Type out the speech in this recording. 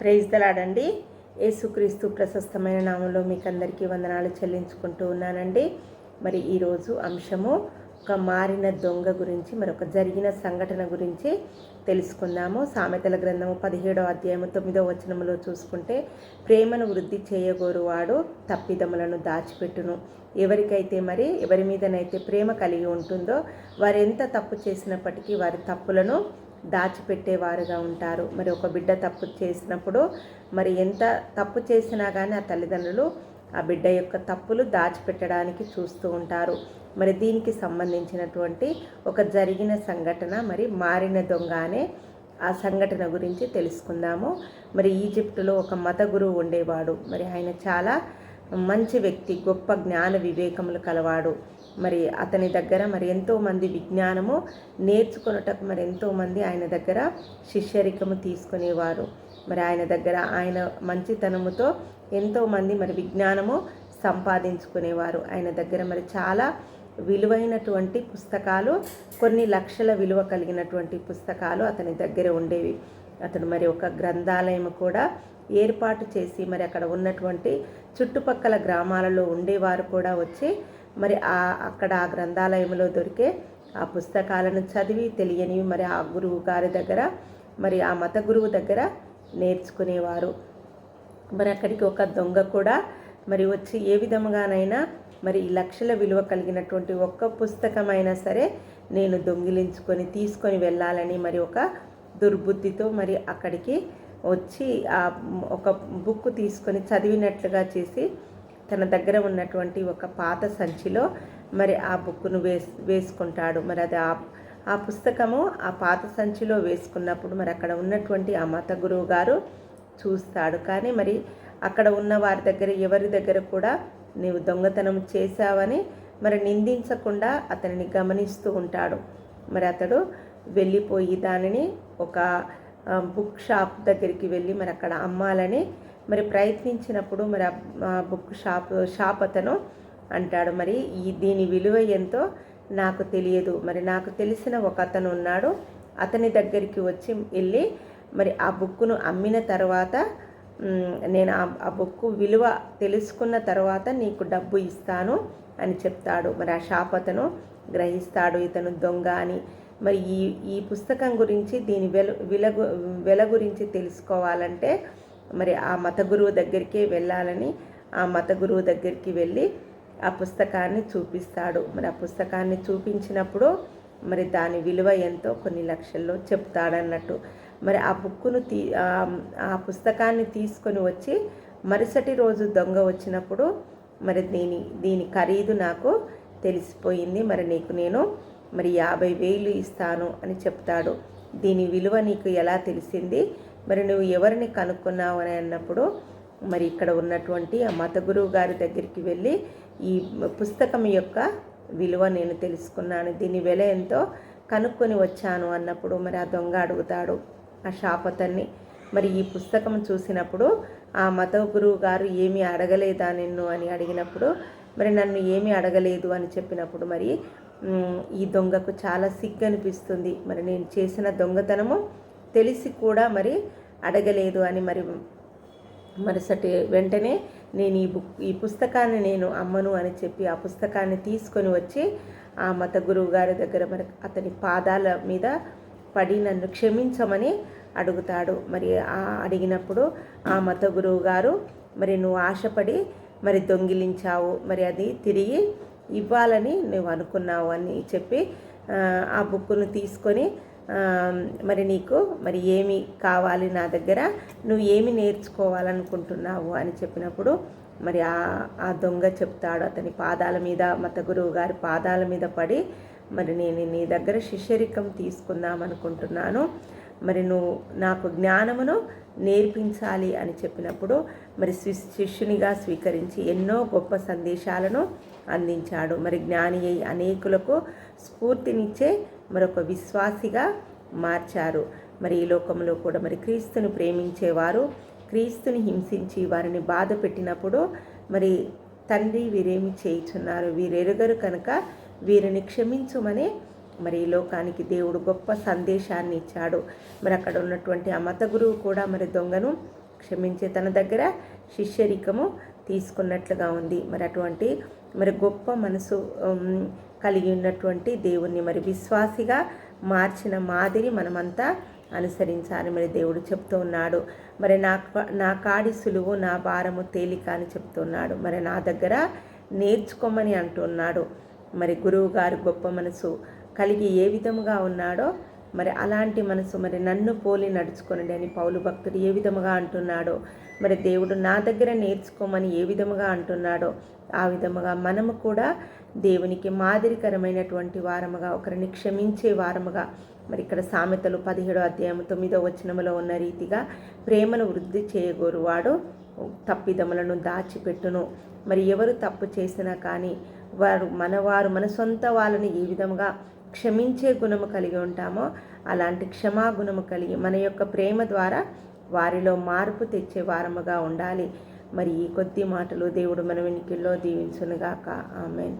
Praise దలాడండి యేసుక్రీస్తు ప్రశస్తమైన నామంలో మీకు అందరికీ వందనాలు చెల్లించుకుంటూ ఉన్నానండి. మరి ఈరోజు అంశము ఒక మారిన దొంగ గురించి మరి ఒక జరిగిన సంఘటన గురించి తెలుసుకుందాము. సామెతల గ్రంథము పదిహేడో అధ్యాయము తొమ్మిదవ వచనములో చూసుకుంటే ప్రేమను వృద్ధి చేయగోరువాడు తప్పిదములను దాచిపెట్టును. ఎవరికైతే మరి ఎవరి మీదనైతే ప్రేమ కలిగి ఉంటుందో వారు ఎంత తప్పు చేసినప్పటికీ వారి తప్పులను దాచిపెట్టేవారుగా ఉంటారు. మరి ఒక బిడ్డ తప్పు చేసినప్పుడు మరి ఎంత తప్పు చేసినా కానీ ఆ తల్లిదండ్రులు ఆ బిడ్డ యొక్క తప్పులు దాచిపెట్టడానికి చూస్తూ ఉంటారు. మరి దీనికి సంబంధించినటువంటి ఒక జరిగిన సంఘటన మరి మారిన దొంగ అనే ఆ సంఘటన గురించి తెలుసుకుందాము. మరి ఈజిప్టులో ఒక మత గురువు ఉండేవాడు. మరి ఆయన చాలా మంచి వ్యక్తి గొప్ప జ్ఞాన వివేకములు కలవాడు. మరి అతని దగ్గర మరి ఎంతోమంది విజ్ఞానము నేర్చుకొనుటకు మరి ఎంతోమంది ఆయన దగ్గర శిష్యరికము తీసుకునేవారు. మరి ఆయన దగ్గర ఆయన మంచితనముతో ఎంతోమంది మరి విజ్ఞానము సంపాదించుకునేవారు. ఆయన దగ్గర మరి చాలా విలువైనటువంటి పుస్తకాలు కొన్ని లక్షల విలువ కలిగినటువంటి పుస్తకాలు అతని దగ్గర ఉండేవి. అతను మరి ఒక గ్రంథాలయం కూడా ఏర్పాటు చేసి మరి అక్కడ ఉన్నటువంటి చుట్టుపక్కల గ్రామాలలో ఉండేవారు కూడా వచ్చి మరి ఆ అక్కడ ఆ గ్రంథాలయంలో దొరికే ఆ పుస్తకాలను చదివి తెలియనివి మరి ఆ గురువు గారి దగ్గర మరి ఆ మత గురువు దగ్గర నేర్చుకునేవారు. మరి అక్కడికి ఒక దొంగ కూడా మరి వచ్చి ఏ విధముగానైనా మరి లక్షల విలువ కలిగినటువంటి ఒక్క పుస్తకమైనా సరే నేను దొంగిలించుకొని తీసుకొని వెళ్ళాలని మరి ఒక దుర్బుద్ధితో మరి అక్కడికి వచ్చి ఆ ఒక బుక్ తీసుకొని చదివినట్లుగా చేసి తన దగ్గర ఉన్నటువంటి ఒక పాత సంచిలో మరి ఆ బుక్ను వేస్ వేసుకుంటాడు. మరి అది ఆ ఆ పుస్తకము ఆ పాత సంచిలో వేసుకున్నప్పుడు మరి అక్కడ ఉన్నటువంటి ఆ మత గురువు గారు చూస్తాడు. కానీ మరి అక్కడ ఉన్న వారి దగ్గర ఎవరి దగ్గర కూడా నీవు దొంగతనం చేశావని మరి నిందించకుండా అతనిని గమనిస్తూ ఉంటాడు. మరి అతడు వెళ్ళిపోయి దానిని ఒక బుక్ షాప్ దగ్గరికి వెళ్ళి మరి అక్కడ అమ్మాలని మరి ప్రయత్నించినప్పుడు మరి ఆ బుక్ షాప్ షాప్ అతను అంటాడు మరి ఈ దీని విలువ ఎంతో నాకు తెలియదు. మరి నాకు తెలిసిన ఒక అతను ఉన్నాడు. అతని దగ్గరికి వచ్చి వెళ్ళి మరి ఆ బుక్ను అమ్మిన తర్వాత నేను ఆ బుక్ విలువ తెలుసుకున్న తర్వాత నీకు డబ్బు ఇస్తాను అని చెప్తాడు. మరి ఆ షాప్ అతను గ్రహిస్తాడు ఇతను దొంగ అని. మరి ఈ ఈ పుస్తకం గురించి దీని వెల విల వెల గురించి తెలుసుకోవాలంటే మరి ఆ మత గురువు దగ్గరికే వెళ్ళాలని ఆ మత గురువు దగ్గరికి వెళ్ళి ఆ పుస్తకాన్ని చూపిస్తాడు. మరి ఆ పుస్తకాన్ని చూపించినప్పుడు మరి దాని విలువ ఎంతో కొన్ని లక్షల్లో చెప్తాడన్నట్టు. మరి ఆ బుక్కును తీ ఆ పుస్తకాన్ని తీసుకొని వచ్చి మరుసటి రోజు దొంగ వచ్చినప్పుడు మరి దీని దీని ఖరీదు నాకు తెలిసిపోయింది. మరి నీకు నేను మరి యాభై వేలు ఇస్తాను అని చెప్తాడు. దీని విలువ నీకు ఎలా తెలిసింది? మరి నువ్వు ఎవరిని కనుక్కున్నావు అని అన్నప్పుడు మరి ఇక్కడ ఉన్నటువంటి ఆ మత గురువు గారి దగ్గరికి వెళ్ళి ఈ పుస్తకం యొక్క విలువ నేను తెలుసుకున్నాను. దీని వెల ఎంతో కనుక్కొని వచ్చాను అన్నప్పుడు మరి ఆ దొంగ అడుగుతాడు ఆ షాప్ అతన్ని మరి ఈ పుస్తకం చూసినప్పుడు ఆ మత గురువు గారు ఏమీ అడగలేదా నిన్ను అని అడిగినప్పుడు మరి నన్ను ఏమీ అడగలేదు అని చెప్పినప్పుడు మరి ఈ దొంగకు చాలా సిగ్గు అనిపిస్తుంది మరి నేను చేసిన దొంగతనము తెలిసి కూడా మరి అడగలేదు అని మరి మరుసటి వెంటనే నేను ఈ బుక్ ఈ పుస్తకాన్ని నేను అమ్మను అని చెప్పి ఆ పుస్తకాన్ని తీసుకొని వచ్చి ఆ మత గురువు గారి దగ్గర మరి అతని పాదాల మీద పడి నన్ను క్షమించమని అడుగుతాడు. మరి ఆ అడిగినప్పుడు ఆ మత గురువు గారు మరి నువ్వు ఆశపడి మరి దొంగిలించావు మరి అది తిరిగి ఇవ్వాలని నువ్వు అనుకున్నావు అని చెప్పి ఆ బుక్కును తీసుకొని మరి నీకు మరి ఏమి కావాలి నా దగ్గర? నువ్వు ఏమి నేర్చుకోవాలనుకుంటున్నావు అని చెప్పినప్పుడు మరి ఆ ఆ దొంగ చెప్తాడు. అతని పాదాల మీద మత గురువు గారి పాదాల మీద పడి మరి నేను నీ దగ్గర శిష్యరికం తీసుకుందాం అనుకుంటున్నాను. మరి నువ్వు నాకు జ్ఞానమును నేర్పించాలి అని చెప్పినప్పుడు మరి శిష్యునిగా స్వీకరించి ఎన్నో గొప్ప సందేశాలను అందించాడు. మరి జ్ఞాని అయి అనేకులకు స్ఫూర్తినిచ్చే మరొక విశ్వాసిగా మార్చారు. మరి ఈ లోకంలో కూడా మరి క్రీస్తుని ప్రేమించేవారు క్రీస్తుని హింసించి వారిని బాధ పెట్టినప్పుడు మరి తండ్రి వీరేమి చేయుచున్నారు? వీరెరుగరు కనుక వీరిని క్షమించుమని మరి ఈ లోకానికి దేవుడు గొప్ప సందేశాన్ని ఇచ్చాడు. మరి అక్కడ ఉన్నటువంటి ఆ మత గురువు కూడా మరి దొంగను క్షమించే తన దగ్గర శిష్యరికము తీసుకున్నట్లుగా ఉంది. మరి అటువంటి మరి గొప్ప మనసు కలిగి ఉన్నటువంటి దేవుణ్ణి మరి విశ్వాసిగా మార్చిన మాదిరి మనమంతా అనుసరించాలి మరి దేవుడు చెప్తూ ఉన్నాడు. మరి నా నా కాడి సులువు నా భారము తేలిక అని చెప్తున్నాడు మరి నా దగ్గర నేర్చుకోమని అంటున్నాడు మరి గురువు గారు గొప్ప మనసు కలిగి ఏ విధముగా ఉన్నాడో మరి అలాంటి మనసు మరి నన్ను పోలి నడుచుకునండి అని పౌలు భక్తుడు ఏ విధముగా అంటున్నాడో మరి దేవుడు నా దగ్గర నేర్చుకోమని ఏ విధముగా అంటున్నాడో ఆ విధముగా మనము కూడా దేవునికి మాదిరికరమైనటువంటి వారముగా ఒకరిని క్షమించే వారముగా మరి ఇక్కడ సామెతలు పదిహేడో అధ్యాయం తొమ్మిదో వచనములో ఉన్న రీతిగా ప్రేమను వృద్ధి చేయగోరువాడు తప్పిదములను దాచిపెట్టును. మరి ఎవరు తప్పు చేసినా కానీ వారు మనవారు మన సొంత వాళ్ళని ఏ విధముగా క్షమించే గుణము కలిగి ఉంటామో అలాంటి క్షమాగుణము కలిగి మన యొక్క ప్రేమ ద్వారా వారిలో మార్పు తెచ్చే వారముగా ఉండాలి. మరి ఈ కొద్ది మాటలు దేవుడు మన వెనుకల్లో దీవించునుగాక. ఆమెన్.